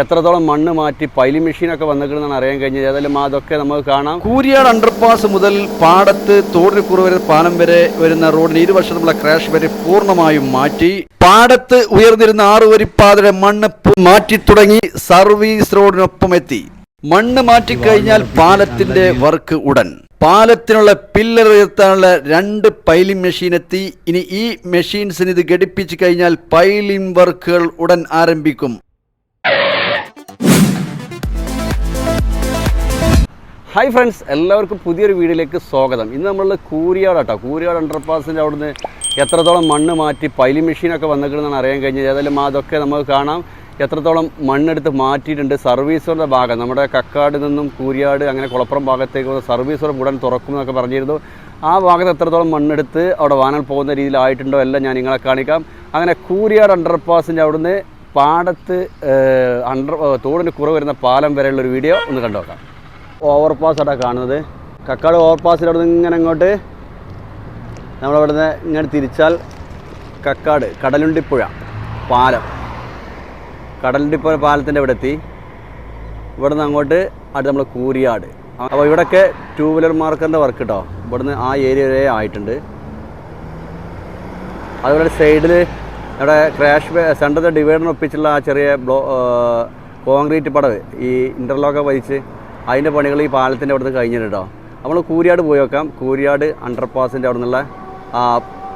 എത്രത്തോളം മണ്ണ് മാറ്റി പൈലി മെഷീനൊക്കെ വന്നിട്ടുണ്ടെന്നാണ് അറിയാൻ കഴിഞ്ഞത്. ഏതായാലും അതൊക്കെ നമുക്ക് കാണാം. കൂരിയാട് അണ്ടർപാസ് മുതൽ പാടത്ത് തോടിന് കുറുവരെ പാലം വരെ വരുന്ന റോഡിന് ഇരുവശത്തുമുള്ള ക്രാഷ് വരെ പൂർണമായും മാറ്റി. പാടത്ത് ഉയർന്നിരുന്ന ആറുവരിപ്പാതയുടെ മണ്ണ് മാറ്റി തുടങ്ങി സർവീസ് റോഡിനൊപ്പം എത്തി. മണ്ണ് മാറ്റിക്കഴിഞ്ഞാൽ പാലത്തിന്റെ വർക്ക് ഉടൻ. പാലത്തിനുള്ള പില്ലർ ഉയർത്താനുള്ള രണ്ട് പൈലിംഗ് മെഷീൻ എത്തി. ഇനി ഈ മെഷീൻസിന് ഇത് ഘടിപ്പിച്ചു കഴിഞ്ഞാൽ പൈലിംഗ് വർക്കുകൾ ഉടൻ ആരംഭിക്കും. ഹായ് ഫ്രണ്ട്സ് എല്ലാവർക്കും പുതിയൊരു വീഡിയോയിലേക്ക് സ്വാഗതം. ഇന്ന് നമ്മൾ കൂരിയാട് കേട്ടോ കൂരിയാട് അണ്ടർപാസിന്റെ അവിടുന്ന് എത്രത്തോളം മണ്ണ് മാറ്റി പൈലി മെഷീനൊക്കെ വന്നിട്ടുണ്ടെന്നാണ് അറിയാൻ കഴിഞ്ഞത് ഏതായാലും അതൊക്കെ നമുക്ക് കാണാം. എത്രത്തോളം മണ്ണെടുത്ത് മാറ്റിയിട്ടുണ്ട് സർവീസുകളുടെ ഭാഗം. നമ്മുടെ കക്കാട് നിന്നും കൂരിയാട് അങ്ങനെ കുളപ്പുറം ഭാഗത്തേക്ക് വന്ന സർവീസ് റോഡ് ഉടൻ തുറക്കും എന്നൊക്കെ പറഞ്ഞിരുന്നു. ആ ഭാഗത്ത് എത്രത്തോളം മണ്ണെടുത്ത് അവിടെ വാനൽ പോകുന്ന രീതിയിലായിട്ടുണ്ടോ എല്ലാം ഞാൻ നിങ്ങളെ കാണിക്കാം. അങ്ങനെ കൂരിയാട് അണ്ടർപാസിന്റെ അവിടുന്ന് പാടത്ത് അണ്ടർ തോടിന് കുറവ് വരുന്ന പാലം വരെയുള്ളൊരു വീഡിയോ ഒന്ന് കണ്ടു നോക്കാം ഓവർപാസ് ആട്ടാ കാണുന്നത്. കക്കാട് ഓവർപാസിൽ അവിടെ നിന്ന് ഇങ്ങനെ അങ്ങോട്ട് നമ്മളവിടുന്ന് ഇങ്ങനെ തിരിച്ചാൽ കക്കാട് കടലുണ്ടിപ്പുഴ പാലം. കടലുണ്ടിപ്പുഴ പാലത്തിന്റെ ഇവിടെ എത്തി. ഇവിടുന്ന് അങ്ങോട്ട് അടുത്ത് നമ്മൾ കൂരിയാട്. അപ്പോൾ ഇവിടെയൊക്കെ ടൂ വീലർ മാർക്കറിന്റെ വർക്ക് കേട്ടോ ഇവിടുന്ന് ആ ഏരിയ വരെ ആയിട്ടുണ്ട്. അതുപോലെ സൈഡിൽ ഇവിടെ ക്രാഷ് സെന്ററിന്റെ ഡിവൈഡറിന് ഒപ്പിച്ചുള്ള ആ ചെറിയ ബ്ലോ കോൺക്രീറ്റ് പടവ് ഈ ഇന്റർലോക്ക് വലിച്ച് അതിന്റെ പണികൾ ഈ പാലത്തിന്റെ അവിടുന്ന് കഴിഞ്ഞിട്ട് കേട്ടോ നമ്മൾ കൂരിയാട് പോയി നോക്കാം. കൂരിയാട് അണ്ടർപാസിന്റെ അവിടെ നിന്നുള്ള ആ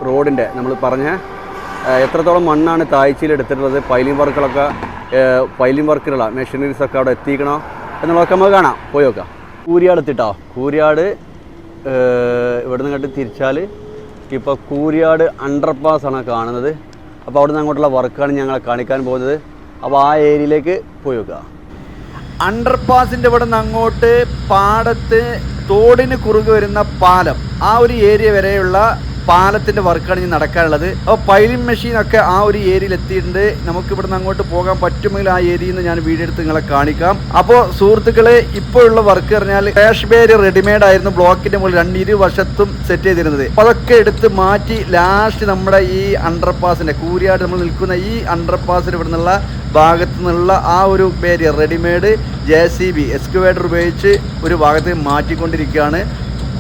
റോഡിന്റെ നമ്മൾ പറഞ്ഞ എത്രത്തോളം മണ്ണാണ് താഴ്ചയിൽ എടുത്തിട്ടുള്ളത് പൈലിംഗ് വർക്കുകളൊക്കെ പൈലിംഗ് വർക്കിലുള്ള മെഷീനറീസൊക്കെ അവിടെ എത്തിക്കണോ എന്നുള്ളതൊക്കെ നമുക്ക് കാണാം. പോയി നോക്കാം. കൂരിയാട് എത്തിട്ടോ? കൂരിയാട് ഇവിടെ നിന്ന് കണ്ട് തിരിച്ചാൽ ഇപ്പോൾ കൂരിയാട് അണ്ടർപാസ് ആണ് കാണുന്നത്. അപ്പോൾ അവിടെ നിന്ന് അങ്ങോട്ടുള്ള വർക്കാണ് ഞങ്ങളെ കാണിക്കാൻ പോകുന്നത്. അപ്പോൾ ആ ഏരിയയിലേക്ക് പോയി നോക്കുക അണ്ടർപാസിന്റെ ഇവിടെ നിന്ന് അങ്ങോട്ട് പാടത്ത് തോടിന് കുറുകെ വരുന്ന പാലം. ആ ഒരു ഏരിയ വരെയുള്ള പാലത്തിന്റെ വർക്കാണ് ഇനി നടക്കാനുള്ളത്. അപ്പോൾ പൈലിംഗ് മെഷീൻ ഒക്കെ ആ ഒരു ഏരിയയിൽ എത്തിയിട്ടുണ്ട്. നമുക്ക് ഇവിടുന്ന് അങ്ങോട്ട് പോകാൻ പറ്റുമെങ്കിൽ ആ ഏരിയയിൽ നിന്ന് ഞാൻ വീഡിയോ എടുത്ത് നിങ്ങളെ കാണിക്കാം. അപ്പോൾ സുഹൃത്തുക്കളെ ഇപ്പോഴുള്ള വർക്ക് പറഞ്ഞാൽ ക്രാഷ് ബേര് റെഡിമെയ്ഡ് ആയിരുന്നു ബ്ലോക്കിന്റെ മുകളിൽ രണ്ട് ഇരു വശത്തും സെറ്റ് ചെയ്തിരുന്നത്. അപ്പോൾ അതൊക്കെ എടുത്ത് മാറ്റി ലാസ്റ്റ് നമ്മുടെ ഈ അണ്ടർപാസിന്റെ കൂരിയാട് നമ്മൾ നിൽക്കുന്ന ഈ അണ്ടർപാസിന് ഇവിടുന്നുള്ള ഭാഗത്തു നിന്നുള്ള ആ ഒരു പേര് readymade J C B excavator ഉപയോഗിച്ച് ഒരു ഭാഗത്ത് മാറ്റിക്കൊണ്ടിരിക്കുകയാണ്.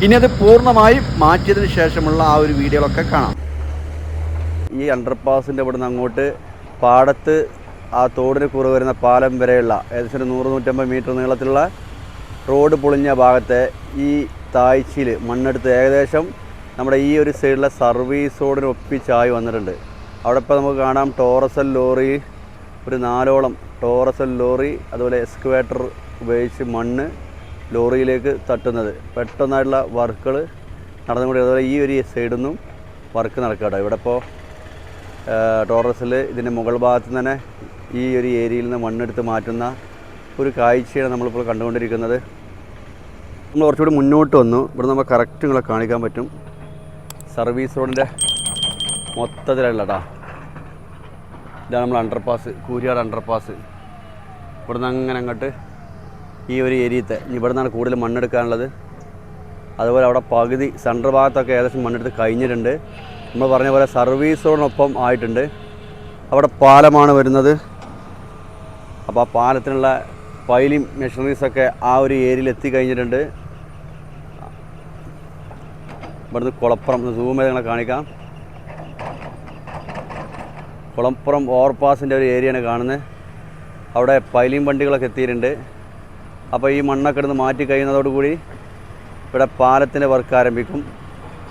ഇനി അത് പൂർണമായും മാറ്റിയതിന് ശേഷമുള്ള ആ ഒരു വീഡിയോകളൊക്കെ കാണാം. ഈ അണ്ടർപാസിന്റെ ഇവിടുന്ന് അങ്ങോട്ട് പാടത്ത് ആ തോടിന് കുറവ് വരുന്ന പാലം വരെയുള്ള ഏകദേശം നൂറ് നൂറ്റമ്പത് മീറ്റർ നീളത്തിലുള്ള റോഡ് പൊളിഞ്ഞ ഭാഗത്തെ ഈ താഴ്ചയിൽ മണ്ണെടുത്ത് ഏകദേശം നമ്മുടെ ഈ ഒരു സൈഡിലെ സർവീസ് റോഡിന് ഒപ്പിച്ചായി വന്നിട്ടുണ്ട്. അവിടെ ഇപ്പോൾ നമുക്ക് കാണാം ടോറസൽ ലോറി ഒരു നാലോളം ടോറസൽ ലോറി അതുപോലെ എക്സ്കവേറ്റർ ഉപയോഗിച്ച് മണ്ണ് ലോറിയിലേക്ക് തട്ടുന്നത്. പെട്ടെന്നായിട്ടുള്ള വർക്കുകൾ നടന്നുകൊണ്ട് അതുപോലെ ഈ ഒരു സൈഡിൽ നിന്നും വർക്ക് നടക്കട്ടോ ഇവിടെ ഇപ്പോൾ ടോറസിൽ ഇതിന്റെ മുകൾ ഭാഗത്ത് നിന്ന് തന്നെ ഈ ഒരു ഏരിയയിൽ നിന്ന് മണ്ണെടുത്ത് മാറ്റുന്ന ഒരു കാഴ്ചയാണ് നമ്മളിപ്പോൾ കണ്ടുകൊണ്ടിരിക്കുന്നത്. നമ്മൾ കുറച്ചുകൂടി മുന്നോട്ട് വന്നു. ഇവിടെ നമ്മൾ കറക്റ്റ് നിങ്ങളെ കാണിക്കാൻ പറ്റും. സർവീസ് റോഡിന്റെ മൊത്തത്തിലുള്ള കേട്ടോ ഇതാണ് നമ്മൾ അണ്ടർപാസ് കൂരിയാട് അണ്ടർപാസ് ഇവിടുന്ന് അങ്ങനെ അങ്ങോട്ട് ഈ ഒരു ഏരിയത്തെ ഇവിടെ നിന്നാണ് കൂടുതൽ മണ്ണെടുക്കാനുള്ളത്. അതുപോലെ അവിടെ പകുതി സെൻട്രൽ ഭാഗത്തൊക്കെ ഏകദേശം മണ്ണെടുത്ത് കഴിഞ്ഞിട്ടുണ്ട്. നമ്മൾ പറഞ്ഞ പോലെ സർവീസോടൊപ്പം ആയിട്ടുണ്ട്. അവിടെ പാലമാണ് വരുന്നത്. അപ്പോൾ ആ പാലത്തിനുള്ള പൈലിംഗ് മെഷീനറീസൊക്കെ ആ ഒരു ഏരിയയിൽ എത്തിക്കഴിഞ്ഞിട്ടുണ്ട് ഇവിടുന്ന് കുളപ്പുറം സൂം ചെയ്ത് നിങ്ങളെ കാണിക്കാം. കുളപ്പുറം ഓവർപാസിന്റെ ഒരു ഏരിയയാണ് കാണുന്നത് അവിടെ പൈലിംഗ് വണ്ടികളൊക്കെ എത്തിയിട്ടുണ്ട്. അപ്പോൾ ഈ മണ്ണൊക്കെ ഇടുന്ന് മാറ്റി കഴിയുന്നതോടുകൂടി ഇവിടെ പാലത്തിന്റെ വർക്ക് ആരംഭിക്കും.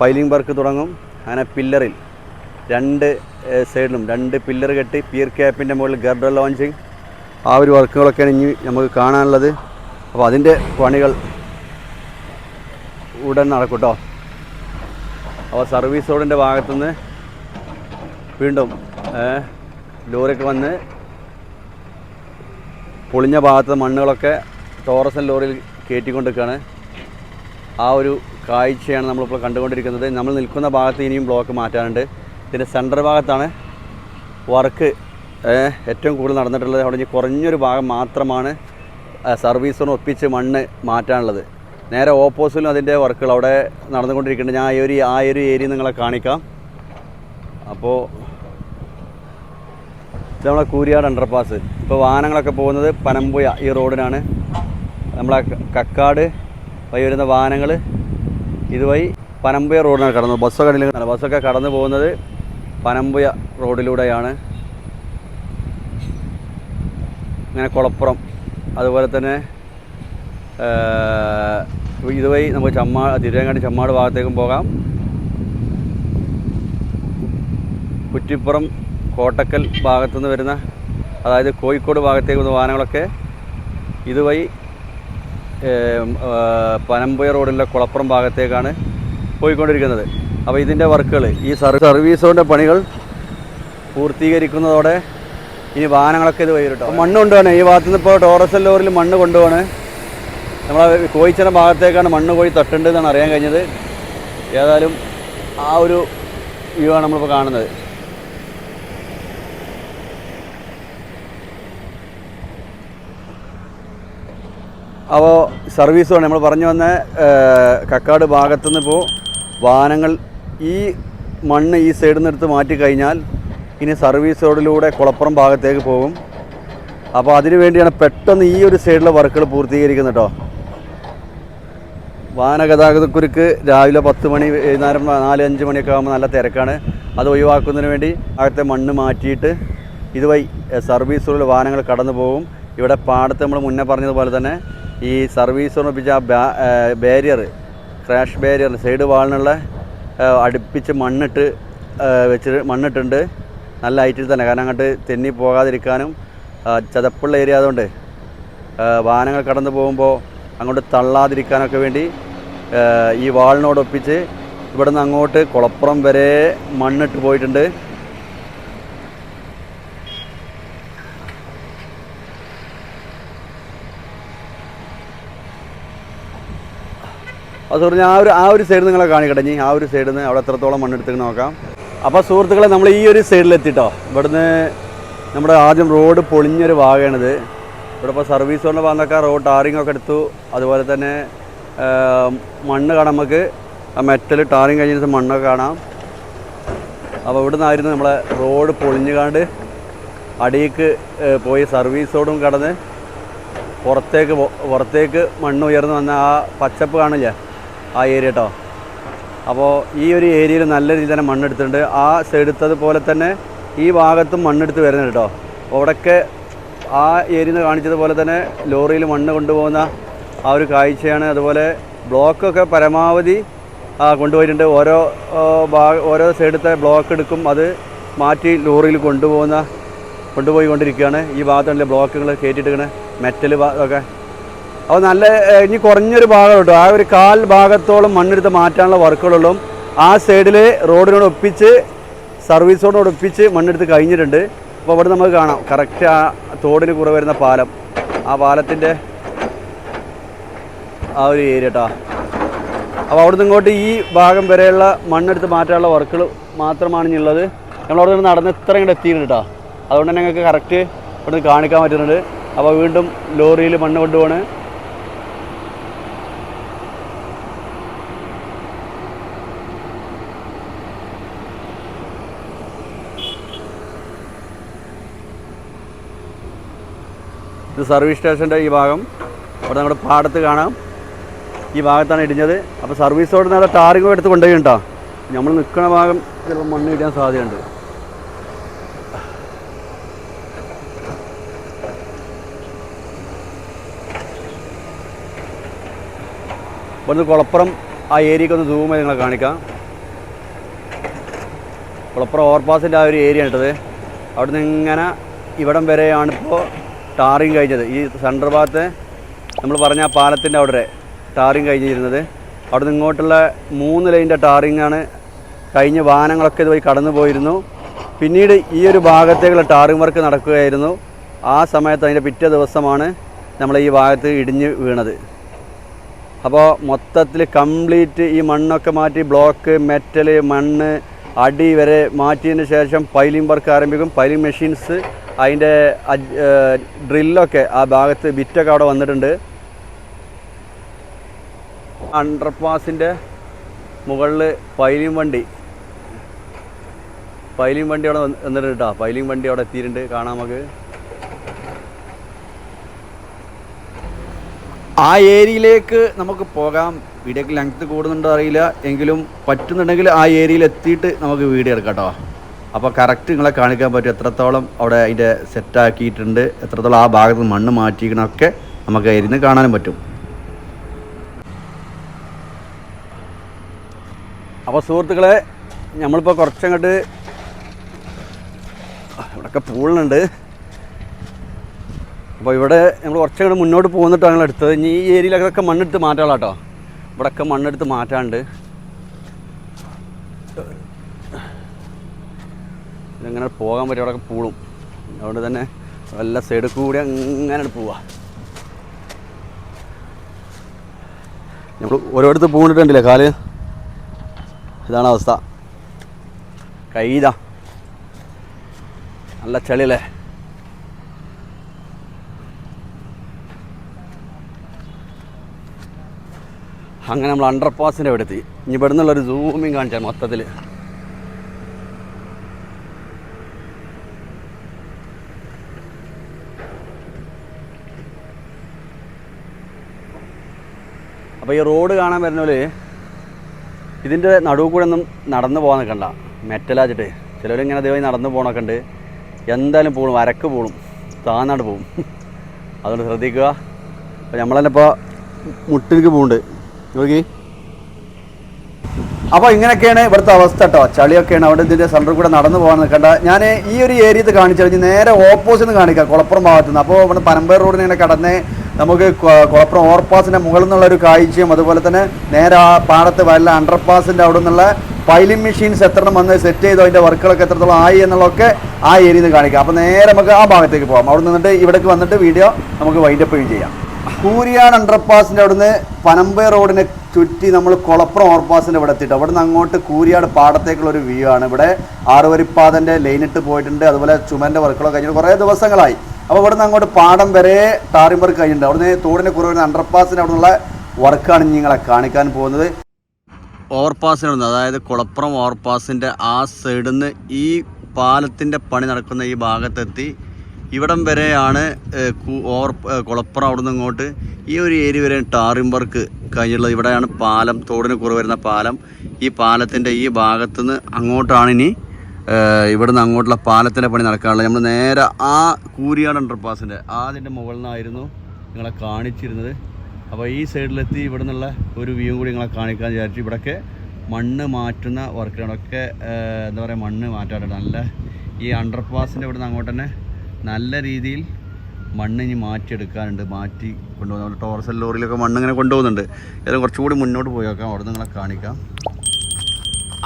പൈലിംഗ് വർക്ക് തുടങ്ങും. അങ്ങനെ പില്ലറിൽ രണ്ട് സൈഡിലും രണ്ട് പില്ലർ കെട്ടി പിയർ ക്യാപ്പിന്റെ മുകളിൽ ഗർഡർ ലോഞ്ചിങ്. ആ ഒരു വർക്കുകളൊക്കെയാണ് ഇനി നമുക്ക് കാണാനുള്ളത്. അപ്പോൾ അതിന്റെ പണികൾ ഉടൻ നടക്കും അപ്പോൾ സർവീസ് റോഡിന്റെ ഭാഗത്തുനിന്ന് വീണ്ടും ലോറിയൊക്കെ വന്ന് പൊളിഞ്ഞ ഭാഗത്തെ മണ്ണുകളൊക്കെ ടോറസൻ ലോറിയിൽ കയറ്റിക്കൊണ്ടിരിക്കുകയാണ്. ആ ഒരു കാഴ്ചയാണ് നമ്മളിപ്പോൾ കണ്ടുകൊണ്ടിരിക്കുന്നത്. നമ്മൾ നിൽക്കുന്ന ഭാഗത്ത് ഇനിയും ബ്ലോക്ക് മാറ്റാനുണ്ട്. ഇതിന്റെ സെന്റർ ഭാഗത്താണ് വർക്ക് ഏറ്റവും കൂടുതൽ നടന്നിട്ടുള്ളത്. അവിടെ കുറഞ്ഞൊരു ഭാഗം മാത്രമാണ് സർവീസിന് ഒപ്പിച്ച് മണ്ണ് മാറ്റാനുള്ളത്. നേരെ ഓപ്പോസിറ്റിലും അതിന്റെ വർക്കുകൾ അവിടെ നടന്നുകൊണ്ടിരിക്കുന്നുണ്ട്. ഞാൻ ഈ ഒരു ആ ഒരു ഏരിയ നിങ്ങളെ കാണിക്കാം. അപ്പോൾ ഇത് നമ്മളെ കൂരിയാട് അണ്ടർപാസ് ഇപ്പോൾ വാഹനങ്ങളൊക്കെ പോകുന്നത് പനമ്പുയ ഈ റോഡിനാണ്. നമ്മളെ കക്കാട് വഴി വരുന്ന വാഹനങ്ങൾ ഇതുവഴി പനമ്പുയ റോഡിനാണ് കടന്നത്. ബസ്സൊക്കെ ഇല്ലെങ്കിൽ ബസ്സൊക്കെ കടന്നു പോകുന്നത് പനമ്പുയ റോഡിലൂടെയാണ്. അങ്ങനെ കുളപ്പുറം അതുപോലെ തന്നെ ഇതുവഴി നമുക്ക് ചമ്മാ തിരുവങ്ങാടി ചമ്മാട് ഭാഗത്തേക്കും പോകാം. കുറ്റിപ്പുറം കോട്ടക്കൽ ഭാഗത്തുനിന്ന് വരുന്ന അതായത് കോഴിക്കോട് ഭാഗത്തേക്ക് വരുന്ന വാഹനങ്ങളൊക്കെ ഇതുവഴി പനമ്പുയ റോഡിലെ കുളപ്പുറം ഭാഗത്തേക്കാണ് പോയിക്കൊണ്ടിരിക്കുന്നത്. അപ്പോൾ ഇതിന്റെ വർക്കുകൾ ഈ സർവീസ് റോഡിന്റെ പണികൾ പൂർത്തീകരിക്കുന്നതോടെ ഇനി വാഹനങ്ങളൊക്കെ ഇത് കേട്ടോ മണ്ണ് കൊണ്ടുപോകണേ ഈ ഭാഗത്തുനിന്ന് ഇപ്പോൾ ടോറസൽ ലോറിൽ മണ്ണ് കൊണ്ടുപോകണേ. നമ്മളെ കോയിച്ചന ഭാഗത്തേക്കാണ് മണ്ണ് കോഴി തട്ടുണ്ടെന്നാണ് അറിയാൻ കഴിഞ്ഞത്. ഏതായാലും ആ ഒരു വ്യൂ ആണ് നമ്മളിപ്പോൾ കാണുന്നത്. അപ്പോൾ സർവീസ് വേണം നമ്മൾ പറഞ്ഞു വന്ന കക്കാട് ഭാഗത്തുനിന്ന് ഇപ്പോൾ വാഹനങ്ങൾ ഈ മണ്ണ് ഈ സൈഡിൽ നിന്ന് എടുത്ത് മാറ്റി കഴിഞ്ഞാൽ ഇനി സർവീസ് റോഡിലൂടെ കുളപ്പുറം ഭാഗത്തേക്ക് പോകും. അപ്പോൾ അതിനു വേണ്ടിയാണ് പെട്ടെന്ന് ഈ ഒരു സൈഡിലെ വർക്കുകൾ പൂർത്തീകരിക്കുന്നത് കേട്ടോ വാഹന ഗതാഗതക്കുരുക്ക് രാവിലെ പത്ത് മണി വൈകുന്നേരം നാല് അഞ്ച് മണിയൊക്കെ ആകുമ്പോൾ നല്ല തിരക്കാണ്. അത് ഒഴിവാക്കുന്നതിന് വേണ്ടി അകത്തെ മണ്ണ് മാറ്റിയിട്ട് ഇതുവഴി സർവീസ് റോഡിൽ വാഹനങ്ങൾ കടന്നു പോകും ഇവിടെ പാടത്ത് നമ്മൾ മുന്നേ പറഞ്ഞതുപോലെ തന്നെ ഈ സർവീസ് ഉറപ്പിച്ച ബാരിയർ ക്രാഷ് ബാരിയർ സൈഡ് വാളിനുള്ള അടുപ്പിച്ച് മണ്ണിട്ട് വെച്ച് മണ്ണിട്ടുണ്ട്. നല്ല ഹൈറ്റിൽ തന്നെ. കാരണം അങ്ങോട്ട് തെന്നി പോകാതിരിക്കാനും ചതപ്പുള്ള ഏരിയ ആയതുകൊണ്ട് വാഹനങ്ങൾ കടന്നു പോകുമ്പോൾ അങ്ങോട്ട് തള്ളാതിരിക്കാനൊക്കെ വേണ്ടി ഈ വാളിനോടൊപ്പിച്ച് ഇവിടുന്ന് അങ്ങോട്ട് കുളപ്പുറം വരെ മണ്ണിട്ട് പോയിട്ടുണ്ട്. അത് സുഹൃത്ത് ആ ഒരു ആ ഒരു സൈഡ് നിങ്ങളെ കാണിക്കട്ടെ ഇനി. ആ ഒരു സൈഡിൽ നിന്ന് അവിടെ എത്രത്തോളം മണ്ണെടുത്ത് നോക്കാം. അപ്പോൾ സുഹൃത്തുക്കളെ നമ്മൾ ഈ ഒരു സൈഡിലെത്തിട്ടോ ഇവിടുന്ന് നമ്മുടെ ആദ്യം റോഡ് പൊളിഞ്ഞൊരു ഭാഗമാണിത് ഇവിടെ ഇപ്പോൾ സർവീസ് കൊണ്ട് വന്നൊക്കെ റോഡ് ടാറിംഗ് ഒക്കെ എടുത്തു. അതുപോലെ തന്നെ മണ്ണ് കാണാം നമുക്ക്. ആ മെറ്റൽ ടാറിങ് കഴിഞ്ഞ മണ്ണൊക്കെ കാണാം. അപ്പോൾ ഇവിടെ നിന്നായിരുന്നു നമ്മളെ റോഡ് പൊളിഞ്ഞുകാണ്ട് അടിയിക്ക് പോയി സർവീസോടും കടന്ന് പുറത്തേക്ക് പുറത്തേക്ക് മണ്ണ് ഉയർന്നു വന്ന ആ പച്ചപ്പ് കാണില്ലേ? ആ ഏരിയ കേട്ടോ അപ്പോൾ ഈ ഒരു ഏരിയയിൽ നല്ല രീതിയിൽ തന്നെ മണ്ണെടുത്തിട്ടുണ്ട്. ആ സൈഡത്തത് പോലെ തന്നെ ഈ ഭാഗത്തും മണ്ണെടുത്ത് വരുന്നുണ്ട് കേട്ടോ അവിടെയൊക്കെ ആ ഏരിയ കാണിച്ചതുപോലെ തന്നെ ലോറിയിൽ മണ്ണ് കൊണ്ടുപോകുന്ന ആ ഒരു കാഴ്ചയാണ്. അതുപോലെ ബ്ലോക്കൊക്കെ പരമാവധി കൊണ്ടുപോയിട്ടുണ്ട്. ഓരോ ഭാഗ ഓരോ സൈഡത്തെ ബ്ലോക്ക് എടുക്കും. അത് മാറ്റി ലോറിയിൽ കൊണ്ടുപോകുന്ന കൊണ്ടുപോയി കൊണ്ടിരിക്കുകയാണ് ഈ ഭാഗത്തുള്ള ബ്ലോക്കുകൾ കയറ്റിയിട്ടിങ്ങനെ മെറ്റൽ ഒക്കെ. അപ്പോൾ നല്ല ഇനി കുറഞ്ഞൊരു ഭാഗം കേട്ടോ ആ ഒരു കാൽ ഭാഗത്തോളം മണ്ണെടുത്ത് മാറ്റാനുള്ള വർക്കുകളുള്ളൂ. ആ സൈഡിൽ റോഡിനോട് ഒപ്പിച്ച് സർവീസോട് ഒപ്പിച്ച് മണ്ണെടുത്ത് കഴിഞ്ഞിട്ടുണ്ട്. അപ്പോൾ അവിടെ നമുക്ക് കാണാം. കറക്റ്റ് ആ തോടിന് കുറവ് വരുന്ന പാലം. ആ പാലത്തിന്റെ ആ ഒരു ഏരിയ കേട്ടോ അപ്പോൾ അവിടുന്ന് ഇങ്ങോട്ട് ഈ ഭാഗം വരെയുള്ള മണ്ണെടുത്ത് മാറ്റാനുള്ള വർക്കുകൾ മാത്രമാണ് ഇനിയുള്ളത് നമ്മൾ അവിടെ നിന്ന് നടന്ന് ഇത്ര ഇങ്ങോട്ട് എത്തിയിട്ടുണ്ട് കേട്ടോ അതുകൊണ്ട് തന്നെ ഞങ്ങൾക്ക് കറക്റ്റ് ഇവിടുന്ന് കാണിക്കാൻ പറ്റുന്നുണ്ട്. അപ്പോൾ വീണ്ടും ലോറിയിൽ മണ്ണ് കൊണ്ടുപോണ് ഇത് സർവീസ് സ്റ്റേഷന്റെ ഈ ഭാഗം. അവിടെ നമ്മുടെ പാടത്ത് കാണാം. ഈ ഭാഗത്താണ് ഇടിഞ്ഞത്. അപ്പോൾ സർവീസ് റോഡിൽ നേരെ ടാറിങ്ങും എടുത്ത് കൊണ്ടുപോയി നമ്മൾ നിൽക്കുന്ന ഭാഗം ചിലപ്പോൾ മണ്ണ് ഇടാൻ സാധ്യതയുണ്ട്. ഇവിടുന്ന് കുളപ്പുറം ആ ഏരിയക്ക് ഒന്ന് സൂം ചെയ്ത് നിങ്ങളെ കാണിക്കാം. കുളപ്പുറം ഓവർപാസിന്റെ ആ ഒരു ഏരിയ ഇട്ടത്. അവിടുന്ന് ഇങ്ങനെ ഇവിടം വരെയാണ് ഇപ്പോൾ ടാറിങ് കഴിഞ്ഞത്. ഈ സെന്റർ ഭാഗത്ത് നമ്മൾ പറഞ്ഞ പാലത്തിന്റെ അവിടെ ടാറിങ് കഴിഞ്ഞിരുന്നത്. അവിടെ നിന്ന് ഇങ്ങോട്ടുള്ള മൂന്ന് ലൈന്റെ ടാറിങ് ആണ്. കഴിഞ്ഞ വാഹനങ്ങളൊക്കെ ഇതുവഴി കടന്നു പോയിരുന്നു. പിന്നീട് ഈ ഒരു ഭാഗത്തേക്കുള്ള ടാറിങ് വർക്ക് നടക്കുകയായിരുന്നു. ആ സമയത്ത് അതിന്റെ പിറ്റേ ദിവസമാണ് നമ്മൾ ഈ ഭാഗത്ത് ഇടിഞ്ഞ് വീണത്. അപ്പോൾ മൊത്തത്തിൽ കംപ്ലീറ്റ് ഈ മണ്ണൊക്കെ മാറ്റി ബ്ലോക്ക് മെറ്റൽ മണ്ണ് അടി വരെ മാറ്റിയതിന് ശേഷം പൈലിംഗ് വർക്ക് ആരംഭിക്കും. പൈലിംഗ് മെഷീൻസ് അതിന്റെ ഡ്രില്ലൊക്കെ ആ ഭാഗത്ത് ബിറ്റൊക്കെ അവിടെ വന്നിട്ടുണ്ട്. അണ്ടർപാസിന്റെ മുകളിൽ പൈലിംഗ് വണ്ടി. പൈലിംഗ് വണ്ടി അവിടെ വന്നിട്ടുണ്ട് കേട്ടോ പൈലിംഗ് വണ്ടി അവിടെ എത്തിയിട്ടുണ്ട് കാണാം നമുക്ക്. ആ ഏരിയയിലേക്ക് നമുക്ക് പോകാം. വീഡിയോക്ക് ലെങ്ത്ത് കൂടുന്നുണ്ടോ അറിയില്ല. എങ്കിലും പറ്റുന്നുണ്ടെങ്കിൽ ആ ഏരിയയിൽ എത്തിയിട്ട് നമുക്ക് വീഡിയോ എടുക്കാം കേട്ടോ അപ്പോൾ കറക്റ്റ് നിങ്ങളെ കാണിക്കാൻ പറ്റും എത്രത്തോളം അവിടെ അതിന്റെ സെറ്റാക്കിയിട്ടുണ്ട് എത്രത്തോളം ആ ഭാഗത്ത് മണ്ണ് മാറ്റിക്കണമൊക്കെ നമുക്ക് ഇരുന്ന് കാണാനും പറ്റും. അപ്പോൾ സുഹൃത്തുക്കളെ നമ്മളിപ്പോൾ കുറച്ചങ്ങോട്ട് ഇവിടെയൊക്കെ പൂളുണ്ട്. അപ്പോൾ ഇവിടെ നമ്മൾ കുറച്ചങ്ങോട്ട് മുന്നോട്ട് പോകുന്നിട്ടാണ് എടുത്തത്. ഇനി ഈ ഏരിയയിലൊക്കെ മണ്ണെടുത്ത് മാറ്റാളാട്ടോ ഇവിടെയൊക്കെ മണ്ണെടുത്ത് മാറ്റാണ്ട് ഇതെങ്ങനെ പോകാൻ പറ്റും അവിടെ പൂളും. അതുകൊണ്ട് തന്നെ നല്ല സൈഡിൽ കൂടി അങ്ങനെ പോവാ. നമ്മൾ ഓരോരുത്തർ പൂണ്ടിട്ടുണ്ടല്ലേ കാൽ? ഇതാണ് അവസ്ഥ. കൈതാ നല്ല ചളിയല്ലേ? അങ്ങനെ നമ്മൾ അണ്ടർ പാസിന്റെ അവിടെ എത്തി. ഇനി ഇവിടെ നിന്നുള്ളൊരു സൂമിങ് കാണിച്ചാൽ മൊത്തത്തിൽ അപ്പോൾ ഈ റോഡ് കാണാൻ വരുന്നവര് ഇതിന്റെ നടുവ് കൂടെ ഒന്നും നടന്നു പോകാൻ നിൽക്കണ്ട. മെറ്റലാച്ചിട്ട്. ചിലവരിങ്ങനെ ദൈവം നടന്നു പോകണമൊക്കെ ഉണ്ട്. എന്തായാലും പോകും വരക്ക് പോകും താന്നാണ്ട് പോകും അതുകൊണ്ട് ശ്രദ്ധിക്കുക. അപ്പോൾ നമ്മൾ തന്നെ ഇപ്പോൾ മുട്ടിലേക്ക് പോകുന്നുണ്ട് നോക്കി. അപ്പോൾ ഇങ്ങനെയൊക്കെയാണ് ഇവിടുത്തെ അവസ്ഥ കേട്ടോ. ചളിയൊക്കെയാണ് അവിടെ ഇതിന്റെ സെന്ററിൽ കൂടെ നടന്നു പോകാൻ നിൽക്കണ്ട. ഞാൻ ഈ ഒരു ഏരിയത്ത് കാണിച്ചു കഴിഞ്ഞ് നേരെ ഓപ്പോസിറ്റ് കാണിക്കാം. കുളപ്പുറം ഭാഗത്ത് നിന്ന് അപ്പോൾ ഇവിടെ പനമ്പേർ റോഡിനെ ഇങ്ങനെ കടന്ന് നമുക്ക് കുളപ്പുറം ഓവർപാസിന്റെ മുകളിൽ നിന്നുള്ള ഒരു കാഴ്ചയും അതുപോലെ തന്നെ നേരെ ആ പാടത്ത് വല്ല അണ്ടർപാസിന്റെ അവിടെ നിന്നുള്ള പൈലിംഗ് മെഷീൻസ് എത്രണ്ണം വന്ന് സെറ്റ് ചെയ്തു അതിന്റെ വർക്കുകളൊക്കെ എത്രത്തോളം ആയി എന്നുള്ളതൊക്കെ ആ ഏരിയയിൽ നിന്ന് കാണിക്കാം. അപ്പോൾ നേരെ നമുക്ക് ആ ഭാഗത്തേക്ക് പോകാം അവിടെ നിന്നിട്ട് ഇവിടേക്ക് വന്നിട്ട് വീഡിയോ നമുക്ക് വൈൻഡപ്പ് ചെയ്യാം. കൂരിയാട് അണ്ടർപാസിന്റെ അവിടുന്ന് പനമ്പേ റോഡിനെ ചുറ്റി നമ്മൾ കുളപ്പുറം ഓവർപാസിന്റെ ഇവിടെ എത്തിയിട്ട്. അവിടെ നിന്ന് അങ്ങോട്ട് കൂരിയാട് പാടത്തേക്കുള്ള ഒരു വ്യൂ ആണ്. ഇവിടെ ആറുവരിപ്പാതന്റെ ലൈനിട്ട് പോയിട്ടുണ്ട്. അതുപോലെ ചുമന്റെ വർക്കുകളൊക്കെ കഴിഞ്ഞിട്ട് കുറേ ദിവസങ്ങളായി. അപ്പോൾ ഇവിടെ നിന്ന് അങ്ങോട്ട് പാടം വരെ ടാറിംഗ് വർക്ക് അവിടുന്ന് തോടിന്റെ കുറവ് അണ്ടർപാസിന്റെ അവിടെ ഉള്ള വർക്കാണ് നിങ്ങളെ കാണിക്കാൻ പോകുന്നത്. ഓവർപാസിനുണ്ട് അതായത് കുളപ്പുറം ഓവർപാസിന്റെ ആ സൈഡിൽ നിന്ന് ഈ പാലത്തിന്റെ പണി നടക്കുന്ന ഈ ഭാഗത്തെത്തി. ഇവിടം വരെയാണ് ഓവർ കുളപ്പുറം അവിടെ നിന്ന് ഇങ്ങോട്ട് ഈ ഒരു ഏരിയ വരെ ടാറിംഗ് വർക്ക് കഴിഞ്ഞിട്ടുള്ളത്. ഇവിടെയാണ് പാലം തോടിന് കുറവ് വരുന്ന പാലം. ഈ പാലത്തിന്റെ ഈ ഭാഗത്തുനിന്ന് അങ്ങോട്ടാണ് ഇനി ഇവിടുന്ന് അങ്ങോട്ടുള്ള പാലത്തിന്റെ പണി നടക്കാനുള്ള നമ്മൾ നേരെ ആ കൂരിയാട് അണ്ടർപാസിന്റെ അതിന്റെ മുകളിൽ നിന്നായിരുന്നു നിങ്ങളെ കാണിച്ചിരുന്നത്. അപ്പോൾ ഈ സൈഡിലെത്തി ഇവിടെ നിന്നുള്ള ഒരു വ്യൂ കൂടി നിങ്ങളെ കാണിക്കാൻ വിചാരിച്ചു. ഇവിടെയൊക്കെ മണ്ണ് മാറ്റുന്ന വർക്കുകളൊക്കെ എന്താ പറയുക മണ്ണ് മാറ്റാറുണ്ട്. നല്ല ഈ അണ്ടർപാസിന്റെ ഇവിടുന്ന് അങ്ങോട്ട് തന്നെ നല്ല രീതിയിൽ മണ്ണ് ഇനി മാറ്റിയെടുക്കാനുണ്ട്. മാറ്റി കൊണ്ടുപോകുന്ന ടോർസൽ ലോറിയിലൊക്കെ മണ്ണ് ഇങ്ങനെ കൊണ്ടുപോകുന്നുണ്ട്. ഏതായാലും കുറച്ചുകൂടി മുന്നോട്ട് പോയി നോക്കാം. അവിടെ നിങ്ങളെ കാണിക്കാം.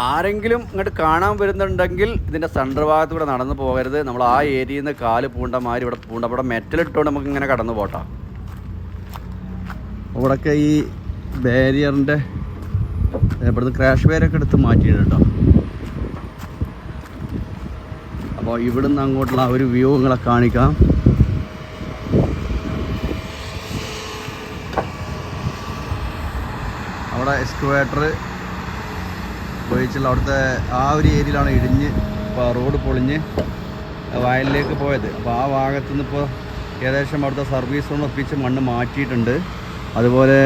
ആരെങ്കിലും ഇങ്ങോട്ട് കാണാൻ വരുന്നുണ്ടെങ്കിൽ ഇതിന്റെ സെന്റർ ഭാഗത്തൂടെ നടന്നു പോകരുത്. നമ്മൾ ആ ഏരിയയിൽ നിന്ന് കാൽ പൂണ്ട മാതിരി ഇവിടെ പൂണ്ട ഇവിടെ മെറ്റലിട്ടുകൊണ്ട് നമുക്ക് ഇങ്ങനെ കടന്നു പോട്ടാ. ഇവിടെയൊക്കെ ഈ ബാരിയറിന്റെ ഇവിടുന്ന് ക്രാഷ് ബാരിയൊക്കെ എടുത്ത് മാറ്റിയിട്ടുണ്ട് കേട്ടോ. അപ്പോൾ ഇവിടുന്ന് അങ്ങോട്ടുള്ള ആ ഒരു വ്യൂ നിങ്ങളെ കാണിക്കാം. അവിടെ എക്സ്കവേറ്റർ ഉപയോഗിച്ചുള്ള അവിടുത്തെ ആ ഒരു ഏരിയയിലാണ് ഇടിഞ്ഞ് റോഡ് പൊളിഞ്ഞ് വയലിലേക്ക് പോയത്. അപ്പോൾ ആ ഭാഗത്തു നിന്നിപ്പോൾ ഏകദേശം അവിടുത്തെ സർവീസ് ഒന്ന് ഒപ്പിച്ച് മണ്ണ് മാറ്റിയിട്ടുണ്ട്. അതുപോലെ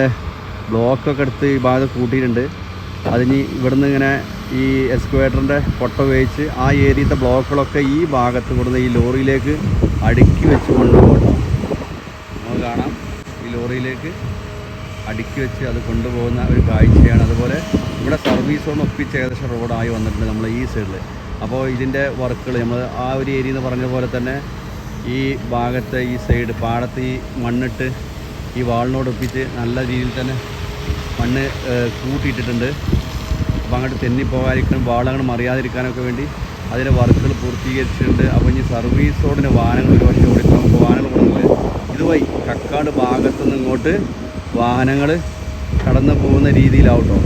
ബ്ലോക്കൊക്കെ എടുത്ത് ഈ ഭാഗത്ത് കൂട്ടിയിട്ടുണ്ട്. അതിന് ഇവിടുന്ന് ഇങ്ങനെ ഈ എക്സ്ക്വേറ്ററിന്റെ പൊട്ട ഉപയോഗിച്ച് ആ ഏരിയത്തെ ബ്ലോക്കുകളൊക്കെ ഈ ഭാഗത്ത് കൊടുത്ത് ഈ ലോറിയിലേക്ക് അടുക്കി വെച്ച് കൊണ്ടുപോകണം. നമുക്ക് കാണാം. ഈ ലോറിയിലേക്ക് അടുക്കി വെച്ച് അത് കൊണ്ടുപോകുന്ന ഒരു കാഴ്ചയാണ്. അതുപോലെ ഇവിടെ സർവീസ് ഒന്ന് ഒപ്പിച്ച് ഏകദേശം റോഡായി വന്നിട്ടുണ്ട് നമ്മൾ ഈ സൈഡിൽ അപ്പോൾ ഇതിന്റെ വർക്കുകൾ നമ്മൾ ആ ഒരു ഏരിയ എന്ന് പറഞ്ഞ പോലെ തന്നെ ഈ ഭാഗത്തെ ഈ സൈഡ് പാടത്ത് ഈ മണ്ണിട്ട് ഈ വാളിനോട് ഒപ്പിച്ച് നല്ല രീതിയിൽ തന്നെ മണ്ണ് കൂട്ടിയിട്ടിട്ടുണ്ട്. അപ്പോൾ അങ്ങോട്ട് തെന്നിപ്പോകാതിരിക്കാനും വാളങ്ങൾ മറിയാതിരിക്കാനൊക്കെ വേണ്ടി അതിന്റെ വർക്കുകൾ പൂർത്തീകരിച്ചിട്ടുണ്ട്. അപ്പോൾ ഇനി സർവീസ് റോഡിന്റെ വാഹനങ്ങൾ ഒരു പക്ഷേ ഓടിക്കാൻ വാഹനങ്ങൾ കൊടുക്കുന്നത് ഇതുവഴി കക്കാട് ഭാഗത്തുനിന്ന് ഇങ്ങോട്ട് വാഹനങ്ങൾ കടന്നു പോകുന്ന രീതിയിലാവട്ടോ.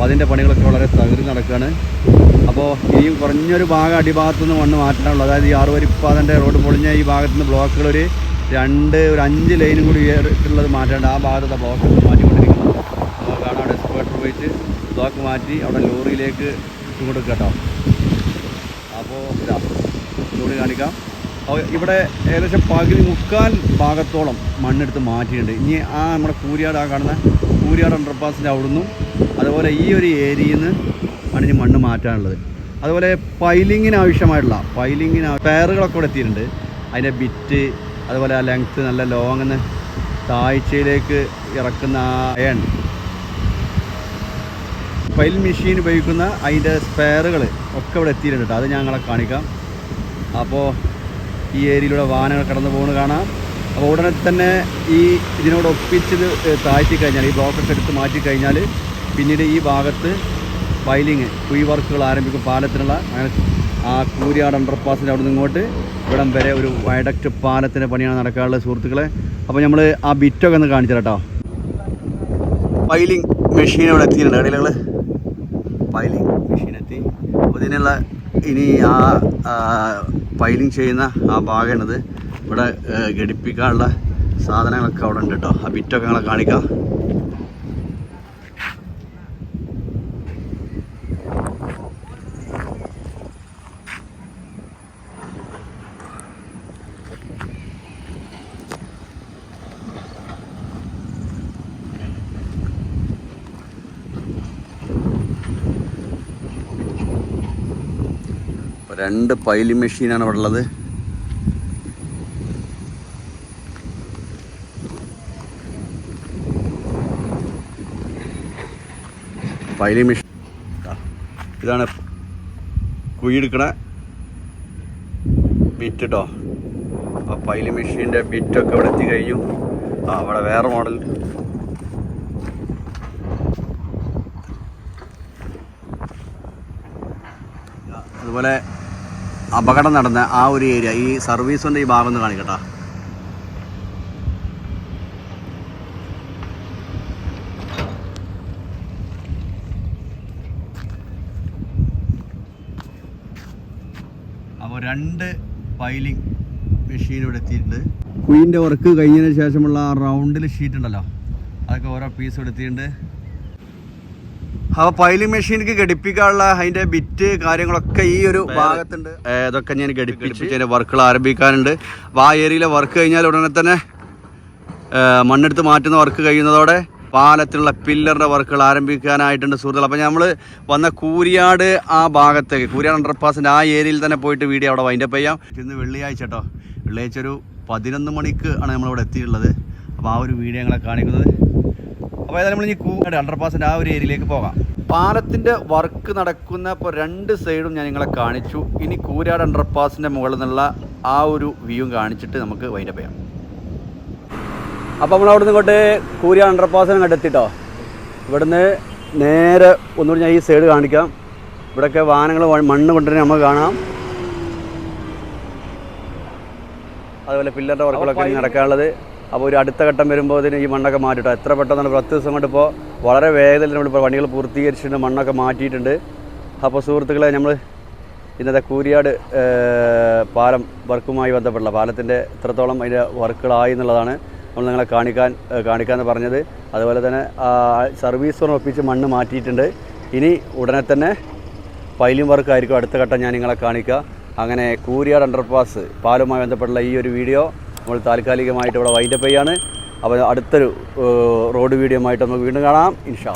അപ്പോൾ അതിന്റെ പണികളൊക്കെ വളരെ തകർന്ന് നടക്കുകയാണ്. അപ്പോൾ ഇനിയും കുറഞ്ഞൊരു ഭാഗം അടിഭാഗത്തു നിന്ന് മണ്ണ് മാറ്റാനുള്ളൂ അതായത് ഈ ആറുവരിപ്പാതന്റെ റോഡ് പൊളിഞ്ഞ ഈ ഭാഗത്തു നിന്ന് ബ്ലോക്കുകൾ ഒരു രണ്ട് ഒരു അഞ്ച് ലൈനും കൂടി ഉള്ളത് മാറ്റാണ്ട് ആ ഭാഗത്തെ ബ്ലോക്ക് മാറ്റിക്കൊണ്ടിരിക്കുന്നത് അപ്പോൾ കാണാം അവിടെ സ്ക്വേട്ടർ പോയിട്ട് ബ്ലോക്ക് മാറ്റി അവിടെ ലോറിയിലേക്ക് ഇങ്ങോട്ട് കേട്ടോ. അപ്പോൾ ഇതുകൂടി കാണിക്കാം. ഇവിടെ ഏകദേശം പകുതി മുക്കാൽ ഭാഗത്തോളം മണ്ണെടുത്ത് മാറ്റിയിട്ടുണ്ട്. ഇനി ആ നമ്മുടെ കൂരിയാട് ആ കാണുന്ന കൂരിയാട് അണ്ടർപാസിന്റെ അവിടുന്നും അതുപോലെ ഈ ഒരു ഏരിയയിൽ നിന്ന് ആണ് ഇനി മണ്ണ് മാറ്റാനുള്ളത്. അതുപോലെ പൈലിങ്ങിന് ആവശ്യമായിട്ടുള്ള പൈലിങ്ങിന് ടയറുകളൊക്കെ ഇവിടെ എത്തിയിട്ടുണ്ട്. അതിന്റെ ബിറ്റ് അതുപോലെ ആ ലെങ്ത്ത് നല്ല ലോങ് താഴ്ചയിലേക്ക് ഇറക്കുന്ന ആ ഫൈൽ മെഷീൻ ഉപയോഗിക്കുന്ന അതിന്റെ സ്പെയറുകൾ ഒക്കെ ഇവിടെ എത്തിയിട്ടുണ്ട് അത് ഞങ്ങളെ കാണിക്കാം. അപ്പോൾ ഈ ഏരിയയിലൂടെ വാഹനങ്ങൾ കടന്നു പോകുന്നത് കാണാം. അപ്പോൾ ഉടനെ തന്നെ ഈ ഇതിനോട് ഒപ്പിച്ചത് താഴ്ത്തി കഴിഞ്ഞാൽ ഈ ബ്ലോക്കൊക്കെ എടുത്ത് മാറ്റി കഴിഞ്ഞാൽ പിന്നീട് ഈ ഭാഗത്ത് ഫൈലിങ് കുഴി വർക്കുകൾ ആരംഭിക്കും പാലത്തിനുള്ള. അങ്ങനെ ആ കൂരിയാട് അണ്ടർപാസിന്റെ അവിടെ നിന്ന് ഇങ്ങോട്ട് ഇവിടം വരെ ഒരു വയഡക്റ്റ് പാലത്തിന്റെ പണിയാണ് നടക്കാറുള്ളത് സുഹൃത്തുക്കളെ. അപ്പോൾ നമ്മൾ ആ ബിറ്റൊക്കെ ഒന്ന് കാണിച്ചു കേട്ടോ പൈലിങ് മെഷീൻ ഇവിടെ എത്തിയിട്ടുണ്ട്. കടയിലുകൾ പൈലിങ് മെഷീൻ എത്തി. അപ്പോൾ ഇതിനുള്ള ഇനി ആ പൈലിങ് ചെയ്യുന്ന ആ ഭാഗമാണിത്. ഇവിടെ ഘടിപ്പിക്കാനുള്ള സാധനങ്ങളൊക്കെ അവിടെ ഉണ്ട് കേട്ടോ. ആ ബിറ്റൊക്കെ ഞങ്ങളെ കാണിക്കാം അപ്പോൾ രണ്ട് പൈലിംഗ് മെഷീനാണ് അവിടെ ഉള്ളത്. Piling machine. ഇതാണ് കുഴിയെടുക്കണ ബിറ്റ് കേട്ടോ ആ പൈലിംഗ് മെഷീന്റെ ബിറ്റൊക്കെ ഇവിടെ എത്തി കഴിഞ്ഞു ആ അവിടെ വേറെ മോഡൽ. അതുപോലെ അപകടം നടന്ന ആ ഒരു ഏരിയ ഈ സർവീസിന്റെ ഈ ഭാഗം ഒന്ന് കാണിക്കട്ടോ. അപ്പോൾ രണ്ട് ഫൈലിംഗ് മെഷീൻ ഇവിടെ എത്തിയിട്ടുണ്ട്. കുയിന്റെ വർക്ക് കഴിഞ്ഞതിന് ശേഷമുള്ള ആ റൗണ്ടിൽ ഷീറ്റ് ഉണ്ടല്ലോ. അതൊക്കെ ഓരോ പീസ് ഇവിടെ എത്തിയിട്ടുണ്ട്. അപ്പോൾ പൈലിംഗ് മെഷീനിക്ക് ഘടിപ്പിക്കാനുള്ള അതിന്റെ ബിറ്റ് കാര്യങ്ങളൊക്കെ ഈ ഒരു ഭാഗത്തുണ്ട്. ഇതൊക്കെ ഞാൻ ഘടിപ്പിച്ച് അതിന്റെ വർക്കുകൾ ആരംഭിക്കാനുണ്ട്. അപ്പോൾ ആ ഏരിയയിലെ വർക്ക് കഴിഞ്ഞാൽ ഉടനെ തന്നെ മണ്ണെടുത്ത് മാറ്റുന്ന വർക്ക് കഴിയുന്നതോടെ പാലത്തിലുള്ള പില്ലറിന്റെ വർക്കുകൾ ആരംഭിക്കാനായിട്ടുണ്ട് സുഹൃത്തുക്കൾ അപ്പോൾ നമ്മൾ വന്ന കൂരിയാട് ആ ഭാഗത്തേക്ക് കൂരിയാട് അണ്ടർപാസിന്റെ ആ ഏരിയയിൽ തന്നെ പോയിട്ട് വീഡിയോ അവിടെ വൈൻഡപ്പ് ചെയ്യാം. ഇന്ന് വെള്ളിയാഴ്ച കേട്ടോ വെള്ളിയാഴ്ച ഒരു പതിനൊന്ന് മണിക്ക് ആണ് നമ്മളിവിടെ എത്തിയിട്ടുള്ളത്. അപ്പോൾ ആ ഒരു വീഡിയോ ഞങ്ങളെ കാണിക്കുന്നത്. അപ്പോൾ ഏതായാലും നമ്മൾ ഇനി കൂടെ അണ്ടർപാസിന്റെ ആ ഒരു ഏരിയയിലേക്ക് പോകാം. പാലത്തിന്റെ വർക്ക് നടക്കുന്ന ഇപ്പോൾ രണ്ട് സൈഡും ഞാൻ നിങ്ങളെ കാണിച്ചു. ഇനി കൂരാട് അണ്ടർപാസിന്റെ മുകളിൽ നിന്നുള്ള ആ ഒരു വ്യൂ കാണിച്ചിട്ട് നമുക്ക് വൈൻഡപ്പ് ചെയ്യാം. അപ്പോൾ നമ്മൾ അവിടെ നിന്ന് ഇങ്ങോട്ട് കൂരാട് അണ്ടർപാസിന് അങ്ങോട്ട് എത്തിട്ടോ. ഇവിടുന്ന് നേരെ ഒന്നുകൂടി ഞാൻ ഈ സൈഡ് കാണിക്കാം. ഇവിടെയൊക്കെ വാഹനങ്ങൾ മണ്ണ് കൊണ്ടുവരുന്ന നമുക്ക് കാണാം. അതുപോലെ പില്ലറിന്റെ വർക്കുകളൊക്കെ നടക്കാനുള്ളത്. അപ്പോൾ ഒരു അടുത്ത ഘട്ടം വരുമ്പോൾ ഇതിന് ഈ മണ്ണൊക്കെ മാറ്റിട്ടോ എത്ര പെട്ടെന്നാണ് പത്ത് ദിവസം കൊണ്ട് ഇപ്പോൾ വളരെ വേഗത്തിൽ നമ്മളിപ്പോൾ പണികൾ പൂർത്തീകരിച്ചിട്ട് മണ്ണൊക്കെ മാറ്റിയിട്ടുണ്ട്. അപ്പോൾ സുഹൃത്തുക്കളെ നമ്മൾ ഇന്നത്തെ കൂരിയാട് പാലം വർക്കുമായി ബന്ധപ്പെട്ടുള്ള പാലത്തിന്റെ എത്രത്തോളം അതിന്റെ വർക്കുകളായി എന്നുള്ളതാണ് നമ്മൾ നിങ്ങളെ കാണിക്കാൻ കാണിക്കാമെന്ന് പറഞ്ഞത്. അതുപോലെ തന്നെ സർവീസ് ഒപ്പിച്ച് മണ്ണ് മാറ്റിയിട്ടുണ്ട്. ഇനി ഉടനെ തന്നെ ഫൈലിംഗ് വർക്കായിരിക്കും അടുത്ത ഘട്ടം ഞാൻ നിങ്ങളെ കാണിക്കുക. അങ്ങനെ കൂരിയാട് അണ്ടർപാസ് പാലുമായി ബന്ധപ്പെട്ടുള്ള ഈ ഒരു വീഡിയോ നമ്മൾ താൽക്കാലികമായിട്ട് ഇവിടെ വൈൻഡപ്പ് ചെയ്യാണ് അപ്പോൾ അടുത്തൊരു റോഡ് വീഡിയോ ആയിട്ട് നമുക്ക് വീണ്ടും കാണാം ഇൻഷാ.